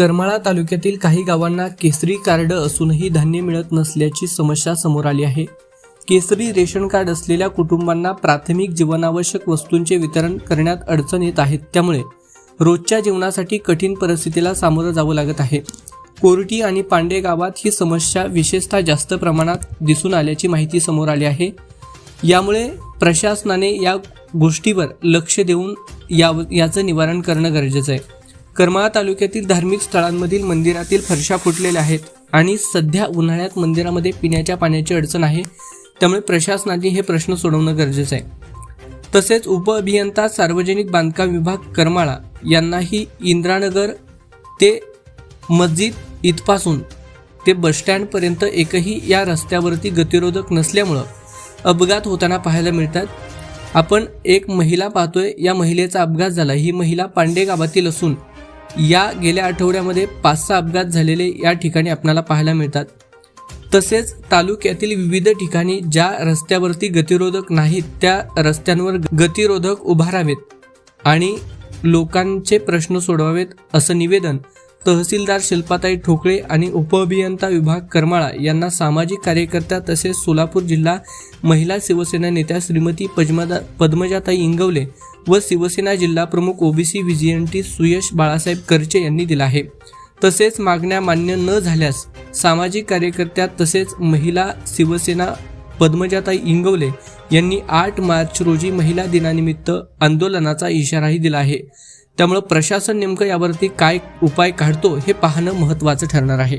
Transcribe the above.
करमाळा तालुक्यातील काही गावांना केसरी कार्ड असूनही धान्य मिळत नसल्याची समस्या समोर आली आहे. केसरी रेशन कार्ड असलेल्या कुटुंबांना प्राथमिक जीवनावश्यक वस्तूंचे वितरण करण्यात अडचण येत आहेत त्यामुळे रोजच्या जीवनासाठी कठीण परिस्थितीला सामोरं जावं लागत आहे. कोरटी आणि पांडे गावात ही समस्या विशेषतः जास्त प्रमाणात दिसून आल्याची माहिती समोर आली आहे. यामुळे प्रशासनाने या गोष्टीवर लक्ष देऊन या याचं निवारण करणं गरजेचं आहे. करमाळा तालुक्यातील धार्मिक स्थळांमधील मंदिरातील फरशा फुटलेल्या आहेत आणि सध्या उन्हाळ्यात मंदिरामध्ये पिण्याच्या पाण्याची अडचण आहे त्यामुळे प्रशासनाने हे प्रश्न सोडवणं गरजेचं आहे. तसेच उपअभियंता सार्वजनिक बांधकाम विभाग करमाळा यांनाही इंद्रानगर ते मस्जिद इथपासून ते बसस्टँडपर्यंत एकही या रस्त्यावरती गतिरोधक नसल्यामुळं अपघात होताना पाहायला मिळतात. आपण एक महिला पाहतोय या महिलेचा अपघात झाला. ही महिला पांडे गावातील असून या गेल्या आठवड्यामध्ये पाच सहा अपघात झालेले या ठिकाणी आपल्याला पाहायला मिळतात. तसेच तालुक्यातील विविध ठिकाणी ज्या रस्त्यावरती गतिरोधक नाहीत त्या रस्त्यांवर गतिरोधक उभारावेत आणि लोकांचे प्रश्न सोडवावेत असं निवेदन तहसीलदार शिल्पाताई ठोकळे आणि उपअभियंता विभाग करमाळा यांना सामाजिक कार्यकर्त्या तसेच सोलापूर जिल्हा महिला शिवसेना नेत्या श्रीमती पद्मदा पद्मजाताई इंगवले व शिवसेना जिल्हा प्रमुख ओबीसी व्हीजीएनटी सुयश बाळासाहेब करचे यांनी दिला आहे. तसेच मागण्या मान्य न झाल्यास सामाजिक कार्यकर्त्या तसेच महिला शिवसेना पद्मजाताई इंगवले यांनी आठ मार्च रोजी महिला दिनानिमित्त आंदोलनाचा इशाराही दिला आहे. त्यामुळे प्रशासन नेमकं यावरती काय उपाय काढतो हे पाहणं महत्त्वाचं ठरणार आहे.